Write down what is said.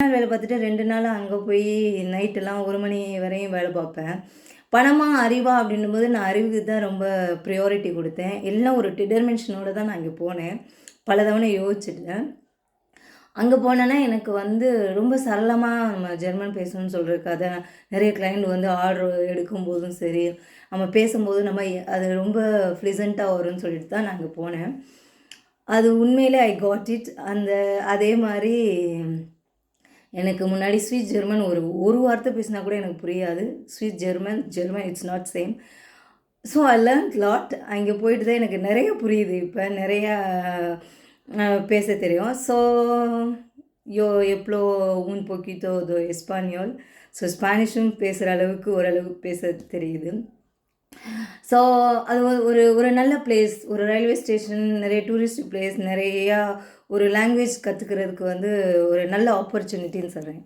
நாள் வேலை பார்த்துட்டு ரெண்டு நாள் அங்கே போய் நைட்டெல்லாம் ஒரு மணி வரையும் வேலை பார்ப்பேன். பணமா அறிவா அப்படின்னும் போது நான் அறிவுக்கு தான் ரொம்ப ப்ரியாரிட்டி கொடுத்தேன். எல்லாம் ஒரு டிட்டர்மென்ஷனோட தான் நான் இங்கே போனேன். பல தவணை யோசிச்சுட்டேன். அங்கே போனேன்னா எனக்கு வந்து ரொம்ப சரளமாக நம்ம ஜெர்மன் பேசணும்னு சொல்கிறதுக்கு அதை நிறைய கிளைண்ட் வந்து ஆர்டர் எடுக்கும்போதும் சரி நம்ம பேசும்போது நம்ம அது ரொம்ப ஃப்ளிசண்ட்டாக வரும்னு சொல்லிட்டு தான் நான் அங்கே போனேன். அது உண்மையிலே ஐ காட் இட் அந்த அதே மாதிரி எனக்கு முன்னாடி ஸ்வீட் ஜெர்மன் ஒரு ஒரு வார்த்தை பேசினா கூட எனக்கு புரியாது. Swiss German German it's not same so I learn lot அங்கே போயிட்டு தான் எனக்கு நிறைய புரியுது இப்போ. நிறையா பேச தெரியும். ஸோ யோ எவ்வளோ உன் பொக்கித்தோ தோ எஸ்பானியோல் ஸோ ஸ்பானிஷும் பேசுகிற அளவுக்கு ஓரளவுக்கு பேச தெரியுது. ஸோ அது ஒரு- ஒரு நல்ல பிளேஸ் ஒரு ரயில்வே ஸ்டேஷன் நிறைய டூரிஸ்ட் பிளேஸ் நிறையா ஒரு லாங்குவேஜ் கற்றுக்கிறதுக்கு வந்து ஒரு நல்ல ஆப்பர்ச்சுனிட்டின்னு சொல்கிறேன்